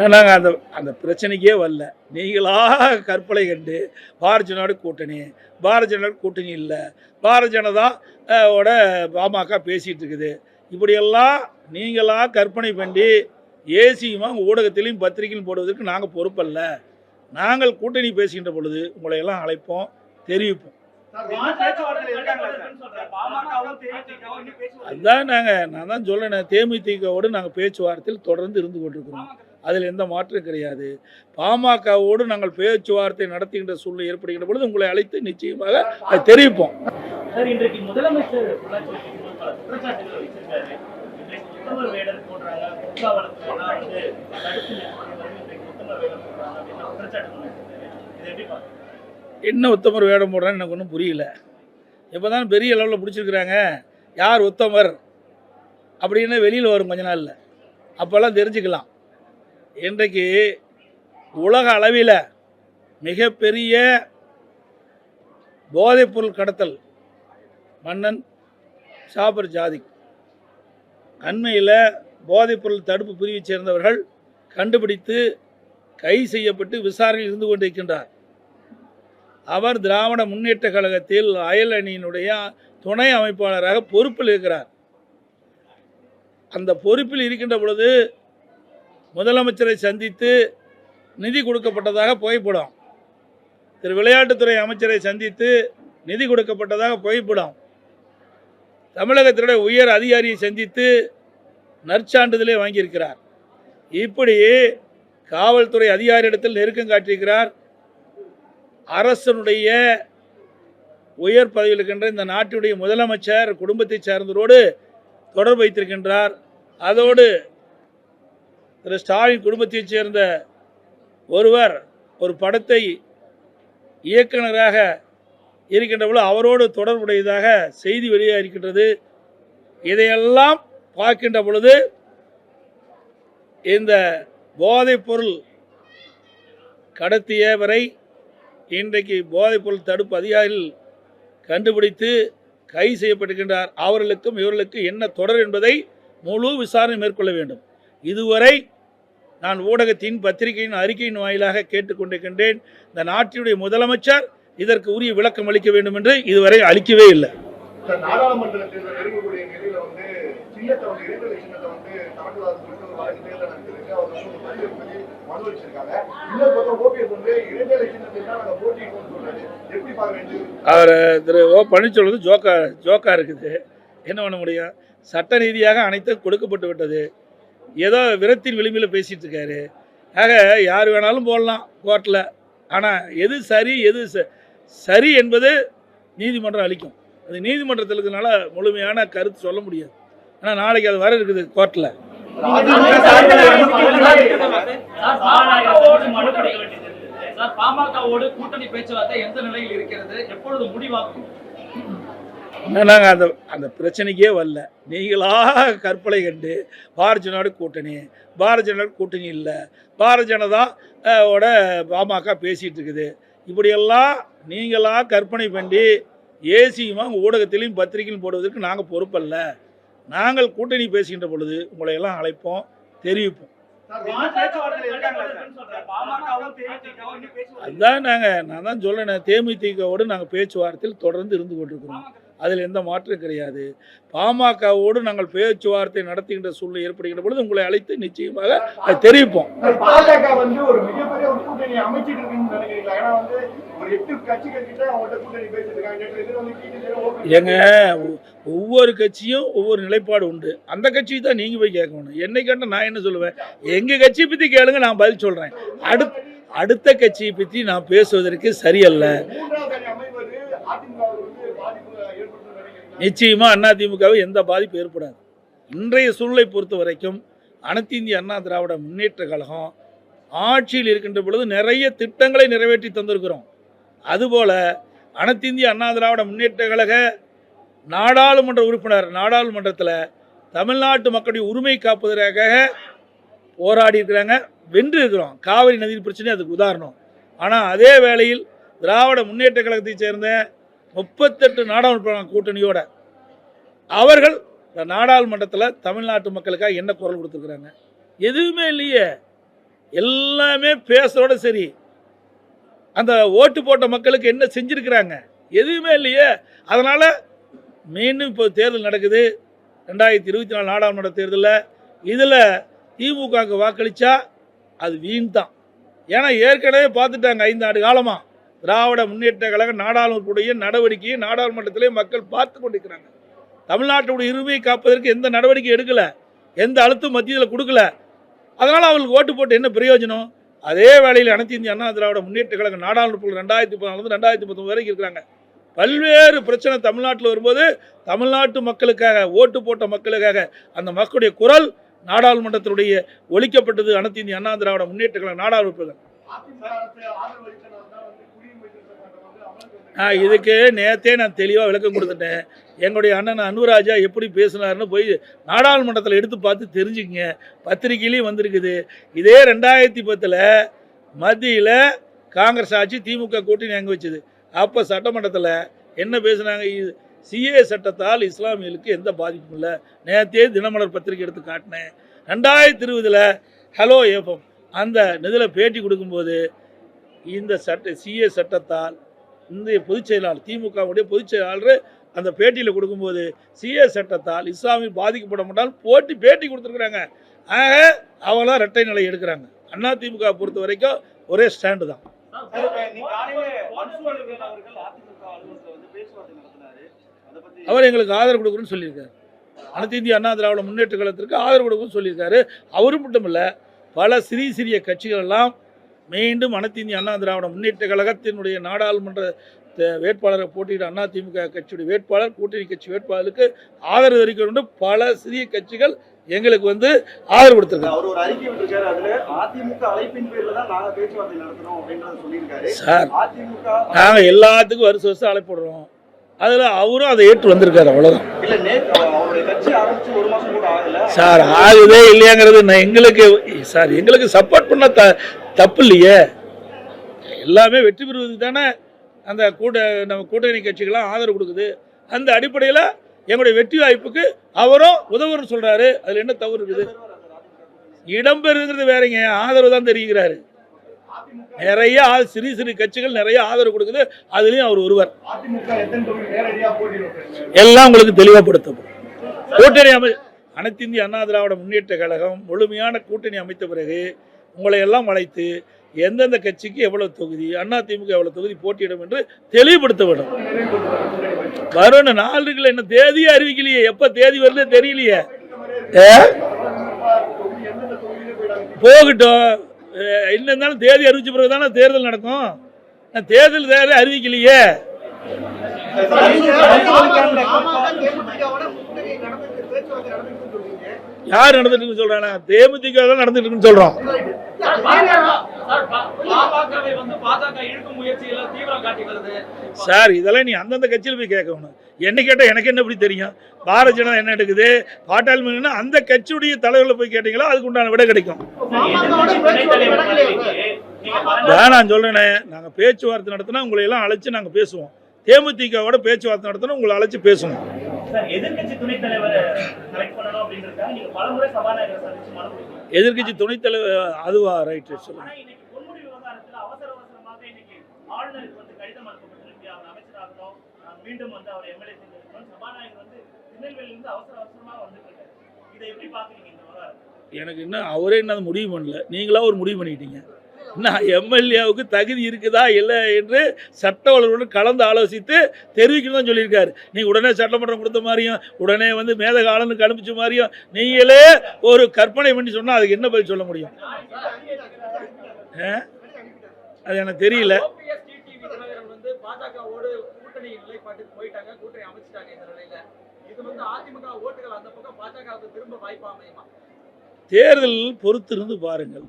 நாங்கள் அந்த அந்த பிரச்சனைக்கே வரல. நீங்களாக கற்பனை கண்டு பாரதிய ஜனதா கூட்டணி பாரதிய ஜனதா கூட்டணி இல்லை. பாரதிய ஜனதா ஓட பாமக பேசிகிட்டு இருக்குது. இப்படியெல்லாம் நீங்களாக கற்பனை பண்ணி ஏசியுமா ஊடகத்திலையும் பத்திரிகையிலும் போடுவதற்கு நாங்கள் பொறுப்பல்ல. நாங்கள் கூட்டணி பேசுகின்ற பொழுது உங்களை எல்லாம் அழைப்போம் தெரிவிப்போம். அதுதான் நாங்கள் நான் தான் சொல்லேன் தேமுதிகவோடு நாங்கள் பேச்சுவார்த்தையில் தொடர்ந்து இருந்து கொண்டிருக்கிறோம். அதில் எந்த மாற்றம் கிடையாது. பாமகவோடு நாங்கள் பேச்சுவார்த்தை நடத்துகின்ற சூழ்நிலை ஏற்படுகின்ற பொழுது உங்களை அழைத்து நிச்சயமாக அதை தெரிவிப்போம். என்ன உத்தமர் வேடம் போடுறான்னு எனக்கு ஒன்றும் புரியல. இப்போ தான் பெரிய லெவலில் பிடிச்சிருக்கிறாங்க. யார் உத்தமர்? அப்படின்னு வெளியில் வரும் கொஞ்ச நாளில். அப்போல்லாம் தெரிஞ்சுக்கலாம். இன்றைக்கு உலக அளவில் மிகப்பெரிய போதைப்பொருள் கடத்தல் மன்னன் ஷாபர் ஜாதிக் அண்மையில் போதைப்பொருள் தடுப்பு பிரிவைச் சேர்ந்தவர்கள் கண்டுபிடித்து கை செய்யப்பட்டு விசாரணையில் இருந்து கொண்டிருக்கின்றார். அவர் திராவிட முன்னேற்ற கழகத்தில் அயல் அணியினுடைய துணை அமைப்பாளராக பொறுப்பில் இருக்கிறார். அந்த பொறுப்பில் இருக்கின்ற பொழுது முதலமைச்சரை சந்தித்து நிதி கொடுக்கப்பட்டதாக புகைப்படம். திரு விளையாட்டுத்துறை அமைச்சரை சந்தித்து நிதி கொடுக்கப்பட்டதாக புகைப்படம். தமிழகத்தினுடைய உயர் அதிகாரியை சந்தித்து நற்சான்றிதழை வாங்கியிருக்கிறார். இப்படி காவல்துறை அதிகாரியிடத்தில் நெருக்கம் காட்டியிருக்கிறார். அரசனுடைய உயர் பதவியில் இருக்கின்ற இந்த நாட்டுடைய முதலமைச்சர் குடும்பத்தைச் சார்ந்தவரோடு தொடர்பு வைத்திருக்கின்றார். அதோடு திரு ஸ்டாலின் குடும்பத்தைச் சேர்ந்த ஒருவர் ஒரு படத்தை இயக்குனராக இருக்கின்ற பொழுது அவரோடு தொடர்புடையதாக செய்தி வெளியாக இருக்கின்றது இதையெல்லாம் பார்க்கின்ற பொழுது இந்த போதைப்பொருள் கடத்தியவரை இன்றைக்கு போதைப்பொருள் தடுப்பு அதிகாரிகள் கண்டுபிடித்து கைது செய்யப்பட்டிருக்கின்றார். அவர்களுக்கும் இவர்களுக்கும் என்ன தொடர் என்பதை முழு விசாரணை மேற்கொள்ள வேண்டும். இதுவரை நான் ஊடகத்தின் பத்திரிகையின் அறிக்கையின் வாயிலாக கேட்டுக்கொண்டிருக்கின்றேன். இந்த நாட்டினுடைய முதலமைச்சர் இதற்கு உரிய விளக்கம் அளிக்க வேண்டும் என்று இதுவரை அளிக்கவே இல்லை. அவர் திரு ஓ பன்னீர்செல்வம் ஜோக்கா ஜோக்கா இருக்குது. என்ன பண்ண முடியும்? சட்ட ரீதியாக அனைத்தும் கொடுக்கப்பட்டு விட்டது. ஏதோ விரத்தின் விளிம்பில் பேசிகிட்டு இருக்காரு ஆக யார் வேணாலும் போடலாம் கோர்ட்டில். ஆனால் எது சரி எது ச- சரி என்பது நீதிமன்றம் அளிக்கும். அது நீதிமன்றத்தில் இருக்கிறதுனால முழுமையான கருத்து சொல்ல முடியாது. ஆனால் நாளைக்கு அது வர இருக்குது கோர்ட்டில். பாமகவோடு பாமகவோடு கூட்டணி பேச்சுவார்த்தை எந்த நிலையில் இருக்கிறது? எப்பொழுது முடிவாகும்? நாங்கள் அந்த அந்த பிரச்சனைக்கே வரல. நீங்களாக கற்பனை கண்டு பாரதிய ஜனோட கூட்டணி பாரதிய ஜனோட கூட்டணி இல்லை. பாரதிய ஜனதா ஓட பாமக பேசிகிட்டு இருக்குது. இப்படியெல்லாம் நீங்களாக கற்பனை பண்ணி ஏசியுமா ஊடகத்திலையும் பத்திரிகையும் போடுவதற்கு நாங்கள் பொறுப்பல்ல. நாங்கள் கூட்டணி பேசுகின்ற பொழுது உங்களை எல்லாம் அழைப்போம் தெரிவிப்போம். அதுதான் நாங்கள் நான் தான் சொல்லேன் தேமுதிகவோடு நாங்கள் பேச்சுவார்த்தையில் தொடர்ந்து இருந்து கொண்டிருக்கிறோம். அதில் எந்த மாற்றம் கிடையாது. பாமகவோடு நாங்கள் பேச்சுவார்த்தை நடத்துகின்ற சூழ்நிலை ஏற்படுகின்ற பொழுது உங்களை அழைத்து நிச்சயமாக அதை தெரிவிப்போம். பாஜக வந்து ஒரு மிகப்பெரிய கூட்டணி அமைச்சிட்டு இருக்குன்னு ஏன்னா வந்து ஏங்க ஒவ்வொரு கட்சியும் ஒவ்வொரு நிலைப்பாடு உண்டு. அந்த கட்சியை தான் நீங்கள் போய் கேட்கணும். என்னை கேட்டால் நான் என்ன சொல்லுவேன்? எங்கள் கட்சியை பற்றி கேளுங்க நான் பதில் சொல்கிறேன் அடுத் அடுத்த கட்சியை பற்றி நான் பேசுவதற்கு சரியல்ல. நிச்சயமாக அதிமுகவை எந்த பாதிப்பும் ஏற்படாது. இன்றைய சூழ்நிலை பொறுத்த வரைக்கும் அனைத்து இந்திய அண்ணா திராவிட முன்னேற்ற கழகம் ஆட்சியில் இருக்கின்ற பொழுது நிறைய திட்டங்களை நிறைவேற்றி தந்திருக்கிறோம். அதுபோல அனைத்து இந்திய அண்ணா திராவிட முன்னேற்ற கழக நாடாளுமன்ற உறுப்பினர் நாடாளுமன்றத்தில் தமிழ்நாட்டு மக்களுடைய உரிமை காப்பதற்காக போராடி இருக்கிறாங்க வென்று இருக்கிறோம். காவிரி நதி பிரச்சனை அதுக்கு உதாரணம். ஆனால் அதே வேளையில் திராவிட முன்னேற்ற கழகத்தைச் சேர்ந்த முப்பத்தெட்டு நாடாளுமன்ற கூட்டணியோட அவர்கள் இந்த நாடாளுமன்றத்தில் தமிழ்நாட்டு மக்களுக்காக என்ன குரல் கொடுத்துருக்குறாங்க? எதுவுமே இல்லையே. எல்லாமே பேசுகிறோட சரி. அந்த ஓட்டு போட்ட மக்களுக்கு என்ன செஞ்சுருக்கிறாங்க? எதுவுமே இல்லையே. அதனால் மீண்டும் இப்போ தேர்தல் நடக்குது. ரெண்டாயிரத்தி இருபத்தி நாலு நாடாளுமன்ற தேர்தலில் இதில் திமுகவுக்கு வாக்களித்தா அது வீண் தான் ஏன்னா ஏற்கனவே பார்த்துட்டாங்க ஐந்து ஆண்டு காலமாக திராவிட முன்னேற்ற கழக நாடாளுமன்றத்துடைய நடவடிக்கையை நாடாளுமன்றத்திலே மக்கள் பார்த்து கொண்டிருக்கிறாங்க. தமிழ்நாட்டுடைய இருமையை காப்பதற்கு எந்த நடவடிக்கை எடுக்கல. எந்த அழுத்தம் மத்தியில் கொடுக்கல. அதனால் அவங்களுக்கு ஓட்டு போட்டு என்ன பிரயோஜனம்? அதே வேளையில் அனைத்து இந்திய அண்ணா திராவிட முன்னேற்ற கழக நாடாளுமன்ற ரெண்டாயிரத்தி பதினாலு ரெண்டாயிரத்தி பத்தொம்பது வரைக்கும் இருக்கிறாங்க. பல்வேறு பிரச்சனை தமிழ்நாட்டில் வரும்போது தமிழ்நாட்டு மக்களுக்காக ஓட்டு போட்ட மக்களுக்காக அந்த மக்களுடைய குரல் நாடாளுமன்றத்தினுடைய ஒழிக்கப்பட்டது அனைத்து இந்திய அண்ணா திராவிட முன்னேற்ற கழக நாடாளுமன்ற அதிமுக அரசு ஆதரவு அளித்தனால தான் வந்து குடியுரிமை திருத்த சட்டம் வந்து அமலுக்கு வந்து ஆ, இதுக்கு நேத்தே நான் தெளிவாக விளக்கம் கொடுத்துட்டேன். எங்களுடைய அண்ணன் அன்புராஜா எப்படி பேசினார்னு போய் நாடாளுமன்றத்தில் எடுத்து பார்த்து தெரிஞ்சுக்கங்க. பத்திரிக்கையிலையும் வந்திருக்குது. இதே ரெண்டாயிரத்தி பத்தில் மத்தியில் காங்கிரஸ் ஆட்சி திமுக கூட்டணி அங்கே வச்சுது. அப்போ சட்டமன்றத்தில் என்ன பேசுனாங்க? சிஏ சட்டத்தால் இஸ்லாமியர்களுக்கு எந்த பாதிப்பும் இல்லை. நேற்றே தினமலர் பத்திரிக்கை எடுத்து காட்டினேன். ரெண்டாயிரத்தி இருபதில் ஹலோ ஏஃபம் அந்த இதில் பேட்டி கொடுக்கும்போது இந்த சட்ட சிஏ சட்டத்தால் இந்திய பொதுச் செயலாளர் திமுகவுடைய பொதுச் செயலாளர் அந்த பேட்டியில் கொடுக்கும்போது சிஏ சட்டத்தால் இஸ்லாமி பாதிக்கப்பட மாட்டால் போட்டி பேட்டி கொடுத்துருக்குறாங்க. ஆக அவங்களாம் இரட்டை நிலை எடுக்கிறாங்க. அண்ணா திமுக பொறுத்த வரைக்கும் ஒரே ஸ்டாண்டு தான். அவர் எங்களுக்கு ஆதரவு கொடுக்குறேன்னு சொல்லியிருக்காரு. அனைத்து இந்திய அண்ணா திராவிட முன்னேற்ற கழகத்திற்கு ஆதரவு கொடுக்குன்னு சொல்லியிருக்காரு. அவரும் மட்டும் இல்லை பல சிறிய சிறிய கட்சிகள் எல்லாம் மீண்டும் அனைத்து இந்திய அண்ணா திராவிட முன்னேற்ற கழகத்தினுடைய நாடாளுமன்ற வேட்பாளரை போட்டியிட அண்ணா திமுக கட்சியுடைய வேட்பாளர் கூட்டணி கட்சி வேட்பாளருக்கு ஆதரவு தெரிவிக்க பல சிறிய கட்சிகள் எங்களுக்கு வந்து ஆதரவு கொடுத்துருக்காங்க. அவர் ஒரு அறிக்கை விட்டிருக்காரு. அதுல அதிமுக அழைப்பின் பேர்ல தான் நாங்க பேச்சுவார்த்தை நடத்துறோம் அப்படின்றத சொல்லியிருக்காரு. சார் அதிமுக நாங்கள் எல்லாத்துக்கும் வருஷம் வருஷம் அழைப்படுறோம். அதில் அவரும் அதை ஏற்று வந்திருக்காரு அவ்வளோதான் இல்ல நேற்று அவருடைய கட்சி ஆரம்பிச்சு ஒரு மாசம் கூட ஆகல. சார் ஆகுதே இல்லையாங்கிறது நான் எங்களுக்கு சார் எங்களுக்கு சப்போர்ட் பண்ண த தப்பு இல்லையே எல்லாமே வெற்றி பெறுவதுக்கு தானே அந்த கூட்ட நம்ம கூட்டணி கட்சிகள்லாம் ஆதரவு கொடுக்குது. அந்த அடிப்படையில் எங்களுடைய வெற்றி வாய்ப்புக்கு அவரும் உதவுன்னு சொல்கிறாரு அதில் என்ன தவறு இருக்குது? இடம்பெறுங்கிறது வேறங்க. ஆதரவு தான் தெரிவிக்கிறாரு. நிறைய சிறு சிறு கட்சிகள் நிறைய ஆதரவு கொடுக்குது. அதுலயும் அவர் ஒருவர். எல்லாம் உங்களுக்கு தெளிவாகப்படுத்தப்படும் கூட்டணி அமை அனைத்து இந்திய அண்ணா திராவிட முன்னேற்ற கழகம் முழுமையான கூட்டணி அமைத்த பிறகு உங்களை எல்லாம் அழைத்து எந்தெந்த கட்சிக்கு எவ்வளவு தொகுதி அண்ணா திமுக எவ்வளவு தொகுதி போட்டியிடும் என்று தெளிவுபடுத்த வேண்டும். வரணும் நாளுக்குள்ள என்ன தேதியே அறிவிக்கலையே எப்ப தேதி வருது தெரியலையே. போகட்டும். என்ன இருந்தாலும் தேதி அறிவிச்ச பிறகு தானே தேர்தல் நடக்கும். தேர்தல் தேதி அறிவிக்கலையே. யார் நடந்துட்டு இருக்குன்னு தேமுதிக தான் நடந்துட்டு இருக்குன்னு சொல்றோம். சார் இதெல்லாம் நீ அந்தந்த கட்சியில் போய் கேட்கணும். என்ன கேட்டால் எனக்கு என்ன எப்படி தெரியும்? பாரதிய ஜனதா என்ன எடுக்குது? பாட்டாளி மீனா அந்த கட்சியுடைய தலைவர்களை போய் கேட்டீங்களா? அதுக்கு உண்டான விட கிடைக்கும். நான் சொல்றேனே. நாங்கள் பேச்சுவார்த்தை நடத்தினா உங்களை எல்லாம் அழைச்சு நாங்கள் பேசுவோம். தேமுதிகவோட பேச்சுவார்த்தை நடத்தினா உங்களை அழைச்சு பேசுவோம். சார் எதிர்க்கட்சி துணைத் தலைவரை பண்ணணும் அப்படின்றதுக்காக நீங்க பலமுறை சபாநாயகரை சந்திச்சு மனு கொடுத்தீங்க. எதிர்க்கட்சி துணைத் தலைவர் அதுவா? ரைட்டு சொல்லுங்க. மீண்டும் வந்து அவர் எம்எல்ஏ சபாநாயகர் வந்து அவசர வந்துட்டு இதை எப்படி இந்த விவகாரம் எனக்கு இன்னும் அவரே என்ன முடிவு பண்ணல. நீங்களா ஒரு முடிவு பண்ணிட்டீங்க? நான் எம்எல்ஏவுக்கு தகுதி இருக்குதா இல்லை என்று சட்ட வல்லுநருடன் கலந்து ஆலோசித்து தெரிவிக்கணும் தான் சொல்லியிருக்காரு. நீ உடனே சட்டமன்றம் கொடுத்த மாதிரியும் உடனே வந்து மேதக ஆளுநருக்கு அனுப்பிச்ச மாதிரியும் நீங்களே ஒரு கற்பனை பண்ணி சொன்னால் அதுக்கு என்ன பதில் சொல்ல முடியும்? அது எனக்கு தெரியல. தேர்தல் பொறுத்திருந்து பாருங்கள்.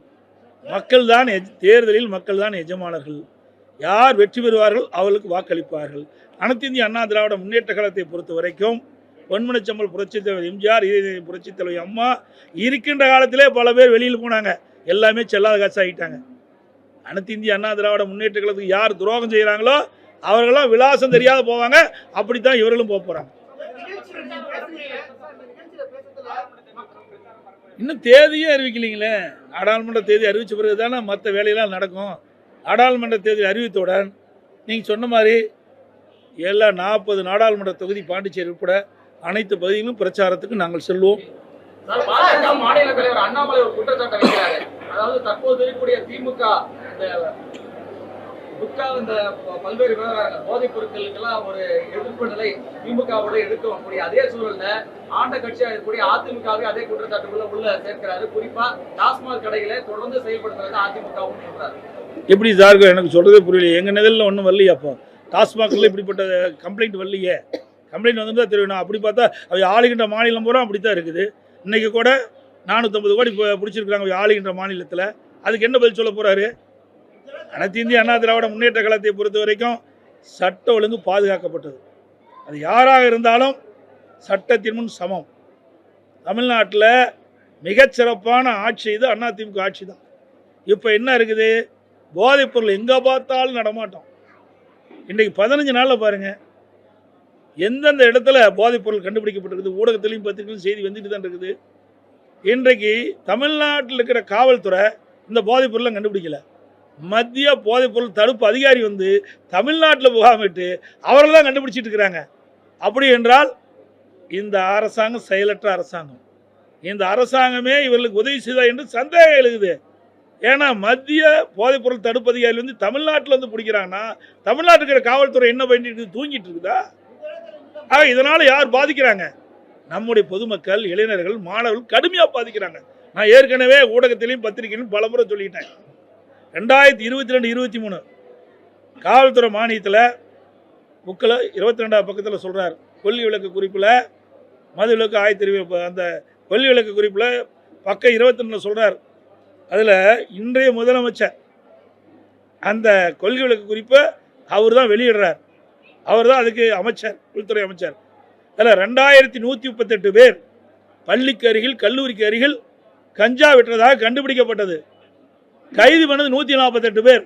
மக்கள் தான் எஜ்- தேர்தலில் மக்கள் தான் எஜமானர்கள். யார் வெற்றி பெறுவார்கள்? அவர்களுக்கு வாக்களிப்பார்கள். அனைத்து இந்திய அண்ணா திராவிட முன்னேற்ற கழகத்தை பொறுத்த வரைக்கும் பொன்மனச்சம்பல் புரட்சித் தலைவர் எம்ஜிஆர் இதய புரட்சித் தலைவர் அம்மா இருக்கின்ற காலத்திலே பல பேர் வெளியில் போனாங்க. எல்லாமே செல்லாத காசு ஆகிட்டாங்க. அனைத்து இந்திய அண்ணா திராவிட முன்னேற்ற கழகத்துக்கு யார் துரோகம் செய்கிறாங்களோ அவர்களெல்லாம் விலாசம் தெரியாத போவாங்க. அப்படித்தான் இவர்களும் போக போகிறாங்க இன்னும் தேதியே அறிவிக்கலைங்களே. நாடாளுமன்ற தேதி அறிவித்த பிறகு தானே மற்ற வேலையெல்லாம் நடக்கும். நாடாளுமன்ற தேதி அறிவித்தவுடன் நீங்கள் சொன்ன மாதிரி எல்லா நாற்பது நாடாளுமன்ற தொகுதி பாண்டிச்சேரி உட்பட அனைத்து பகுதிகளும் பிரச்சாரத்துக்கு நாங்கள் செல்வோம். மாநில தலைவர் அண்ணாமலை ஒரு குற்றச்சாட்டை வைக்கிறாரு. அதாவது தற்போது இருக்கக்கூடிய திமுக இந்த புக்கா இந்த ப- பல்வேறு விவகாரங்கள் போதைப் பொருட்களுக்கெல்லாம் ஒரு எதிர்ப்பு நிலை திமுகவோட எடுக்கக்கூடிய அதே சூழல்ல ஆண்ட கட்சியாக இருக்கக்கூடிய அதிமுகவே அதே குற்றச்சாட்டுக்குள்ள உள்ள சேர்க்கிறாரு. குறிப்பா டாஸ்மாக் கடைகளை தொடர்ந்து செயல்படுத்துறது அதிமுகவும் சொல்றாரு. எப்படி சார் எனக்கு சொல்கிறதே புரியல எங்கள் நிதலில் ஒன்றும் வரலையே அப்போ? டாஸ்மாக்ல இப்படிப்பட்ட கம்ப்ளைண்ட் வரலையே? கம்ப்ளைண்ட் வந்துருந்தா தான் தெரியும் அப்படி பார்த்தா அவை ஆளுகின்ற மாநிலம் பூரா அப்படி தான் இருக்குது. இன்றைக்கி கூட நானூற்றம்பது கோடி பு- பிடிச்சிருக்காங்க அவை ஆளுகின்ற மாநிலத்தில். அதுக்கு என்ன பதில் சொல்ல போகிறாரு அனைத்து இந்திய அண்ணா திராவிட முன்னேற்ற கழகத்தை பொறுத்த வரைக்கும் சட்ட ஒழுங்கு பாதுகாக்கப்பட்டது. அது யாராக இருந்தாலும் சட்டத்தின் முன் சமம். தமிழ்நாட்டில் மிகச்சிறப்பான ஆட்சி இது அதிமுக ஆட்சி தான். இப்போ என்ன இருக்குது? போதைப்பொருள் எங்கே பார்த்தாலும் நடமாட்டோம். இன்றைக்கு பதினஞ்சு நாளில் பாருங்கள் எந்தெந்த இடத்துல போதைப்பொருள் கண்டுபிடிக்கப்பட்டிருக்குது? ஊடகத்திலையும் பத்திரிகையிலும் செய்தி வந்துட்டு தான் இருக்குது. இன்றைக்கு தமிழ்நாட்டில் இருக்கிற காவல்துறை இந்த போதைப்பொருளை கண்டுபிடிக்கலை கண்டுபிடிக்கல. மத்திய போதைப்பொருள் தடுப்பு அதிகாரி வந்து தமிழ்நாட்டில் முகாமிட்டு அவர்கள் தான் கண்டுபிடிச்சிட்டு இருக்கிறாங்க. அப்படி என்றால் இந்த அரசாங்கம் செயலற்ற அரசாங்கம். இந்த அரசாங்கமே இவர்களுக்கு உதவி செய்தா என்று சந்தேகம் எழுகுது. ஏன்னா மத்திய போதைப்பொருள் தடுப்பு அதிகாரி வந்து தமிழ்நாட்டில் வந்து பிடிக்கிறாங்கன்னா தமிழ்நாட்டுக்கு இருக்கிற காவல்துறை என்ன பண்ணிட்டு இருக்குது? தூங்கிட்டு இருக்குதா? ஆக இதனால் யார் பாதிக்கிறாங்க? நம்முடைய பொதுமக்கள் இளைஞர்கள் மாணவர்கள் கடுமையாக பாதிக்கிறாங்க. நான் ஏற்கனவே ஊடகத்திலையும் பத்திரிகையிலும் பலமுறை சொல்லிட்டேன். ரெண்டாயிரத்தி இருபத்தி ரெண்டு இருபத்தி மூணு காவல்துறை மானியத்தில் புக்கில் இருபத்தி ரெண்டாவது பக்கத்தில் சொல்கிறார் கொல்லி விளக்கு குறிப்பில் மது விளக்கு ஆயத்தி அந்த கொல்லி விளக்கு குறிப்பில் பக்கம் இருபத்தி ரெண்டில் சொல்கிறார் அதில் இன்றைய முதலமைச்சர் அந்த கொள்கை விளக்கு குறிப்பை அவர் தான் வெளியிடுறார். அவர் தான் அதுக்கு அமைச்சர் உள்துறை அமைச்சர். அதில் ரெண்டாயிரத்தி நூற்றி முப்பத்தெட்டு பேர் பள்ளிக்கு அருகில் கல்லூரிக்கு அருகில் கஞ்சா விட்டுறதாக கண்டுபிடிக்கப்பட்டது. கைது பண்ணது நூற்றி நாற்பத்தெட்டு பேர்.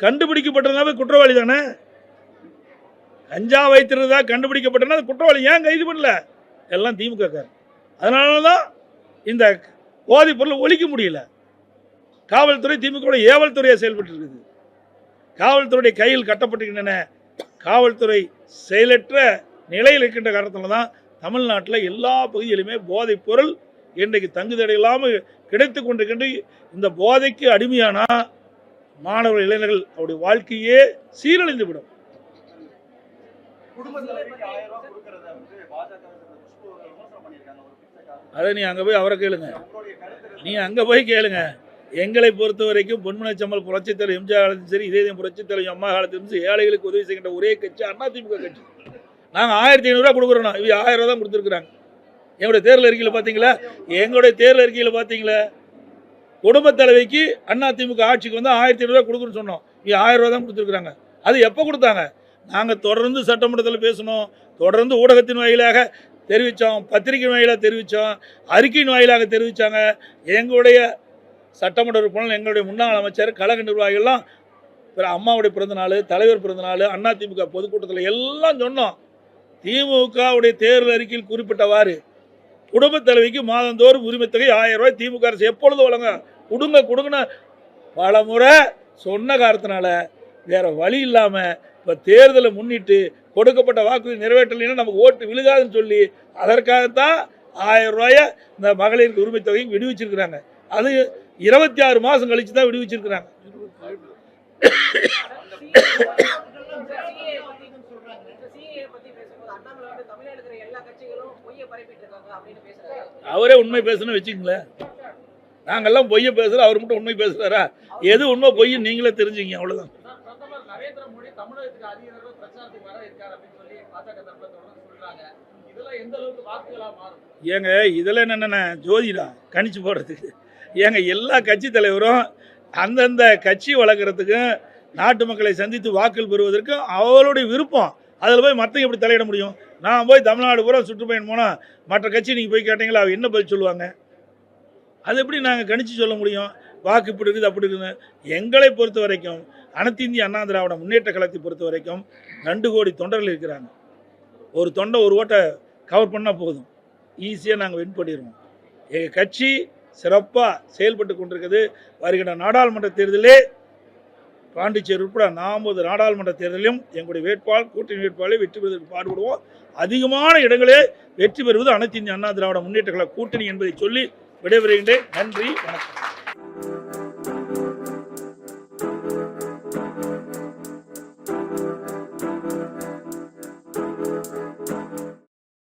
கண்டுபிடிக்கப்பட்டதுனாவே குற்றவாளி தானே? கஞ்சா வைத்திருந்ததாக கண்டுபிடிக்கப்பட்டனா அது குற்றவாளி. ஏன் கைது பண்ணல? எல்லாம் திமுக கார் அதனால தான் இந்த போதைப் பொருளை ஒழிக்க முடியல. காவல்துறை திமுக ஏவல் துறையாக செயல்பட்டு இருக்குது. காவல்துறையுடைய கையில் கட்டப்பட்டிருக்கின்றன. காவல்துறை செயலற்ற நிலையில் இருக்கின்ற காரணத்தில் தான் தமிழ்நாட்டில் எல்லா பகுதியிலுமே போதைப் பொருள் இன்றைக்கு தங்குதடை இல்லாமல் கிடைத்து கொண்டிருக்கின்ற இந்த போதைக்கு அடிமையானா மாணவர் இளைஞர்கள் அவருடைய வாழ்க்கையே சீரழிந்து விடும் அதை நீ அங்கே போய் அவரை கேளுங்க. நீ அங்கே போய் கேளுங்க. எங்களை பொறுத்த வரைக்கும் பொன்முனைச்சம்மல் புரட்சித் தலைவர் எம்ஜிஆர் காலத்திலும் சரி இதே புரட்சித் தலைவர் அம்மா காலத்திலும் சரி ஏழைகளுக்கு உதவி செய்கின்ற ஒரே கட்சி அதிமுக கட்சி. நாங்கள் ஆயிரத்தி ஐநூறுரூவா கொடுக்குறோம். இவங்க ஆயிரம் ரூபா தான் கொடுத்துருக்குறாங்க. எங்களுடைய தேர்தல் அறிக்கையில் பார்த்தீங்களா எங்களுடைய தேர்தல் அறிக்கையில் பார்த்தீங்களா குடும்பத் தலைவிக்கு அதிமுக ஆட்சிக்கு வந்து ஆயிரத்தி ஐநூறுரூவா கொடுக்குன்னு சொன்னோம். இங்கே ஆயிரம் ரூபா தான் கொடுத்துருக்குறாங்க. அது எப்போ கொடுத்தாங்க? நாங்கள் தொடர்ந்து சட்டமன்றத்தில் பேசணும். தொடர்ந்து ஊடகத்தின் வாயிலாக தெரிவித்தோம் பத்திரிகை வாயிலாக தெரிவித்தோம் அறிக்கையின் வாயிலாக தெரிவித்தாங்க எங்களுடைய சட்டமன்ற உறுப்பினர் எங்களுடைய முன்னாள் அமைச்சர் கழக நிர்வாகிகள்லாம் அம்மாவுடைய பிறந்தநாள் தலைவர் பிறந்தநாள் அதிமுக பொதுக்கூட்டத்தில் எல்லாம் சொன்னோம். திமுகவுடைய தேர்தல் அறிக்கையில் குறிப்பிட்டவாறு குடும்பத் தலைவிக்கு மாதந்தோறும் உரிமைத் தொகை ஆயிரம் ரூபாய் திமுக அரசு எப்பொழுது வழங்க கொடுங்க கொடுங்கன்னு பல முறை சொன்ன காரணத்தினால வேற வழி இல்லாமல் இப்போ தேர்தலை முன்னிட்டு கொடுக்கப்பட்ட வாக்குறுதி நிறைவேற்றலைன்னா நமக்கு ஓட்டு விழுகாதுன்னு சொல்லி அதற்காகத்தான் ஆயிரம் ரூபாய இந்த மகளிருக்கு உரிமைத் தொகையும் விடுவிச்சிருக்கிறாங்க. அது இருபத்தி ஆறு மாதம் கழிச்சு தான் விடுவிச்சிருக்கிறாங்க CAA பத்தி சொல்றாங்க. இந்த CAA பத்தி பேசும்போது அண்ணாமலை வந்து தமிழ்நாட்டுல இருக்கிற எல்லா கட்சிகளும் பொய்யை பரப்பிட்டு இருக்காங்க அப்படின்னு பேசுறாரு. அவரே உண்மை பேசணும் வச்சுங்களேன் நாங்கெல்லாம் பொய்ய பேசுகிறோம் அவர் மட்டும் உண்மை பேசுகிறாரா எது உண்மை பொய்யும் நீங்களே தெரிஞ்சுங்க அவ்வளோதான் ஏங்க இதெல்லாம் ஏங்க இதில் என்னென்ன ஜோதிடா கணிச்சு போடுறதுக்கு. ஏங்க எல்லா கட்சி தலைவரும் அந்தந்த கட்சி வளர்க்குறதுக்கும் நாட்டு மக்களை சந்தித்து வாக்கள் பெறுவதற்கும் அவருடைய விருப்பம். அதில் போய் மற்றவங்க எப்படி தலையிட முடியும்? நான் போய் தமிழ்நாடு பூரா சுற்றுப்பயணம் போனால் மற்ற கட்சி நீங்கள் போய் கேட்டீங்களா அவள் என்ன பதில் சொல்லுவாங்க? அது எப்படி நாங்கள் கணிச்சு சொல்ல முடியும்? வாக்கு இப்படி இருக்குது அப்படி இருக்குது. எங்களை பொறுத்த வரைக்கும் அனைத்து இந்திய அண்ணா திராவிட முன்னேற்ற கழகத்தை பொறுத்த வரைக்கும் ரெண்டு கோடி தொண்டர்கள் இருக்கிறாங்க. ஒரு தொண்டை ஒரு ஓட்டை கவர் பண்ணால் போதும். ஈஸியாக நாங்கள் வின் பண்ணிடுவோம் எங்கள் கட்சி சிறப்பாக செயல்பட்டு கொண்டிருக்குது. வருகின்ற நாடாளுமன்ற தேர்தலே பாண்டிச்சேரி உட்பட நாற்பது நாடாளுமன்ற தேர்தலிலும் எங்களுடைய வேட்பாளர் கூட்டணி வேட்பாளரை வெற்றி பெறுவதற்கு பாடுபடுவோம். அதிகமான இடங்களே வெற்றி பெறுவது அனைத்து இந்திய அண்ணா திராவிட முன்னேற்ற கழக கூட்டணி என்பதை சொல்லி விடைபெறுகின்றேன். நன்றி வணக்கம்.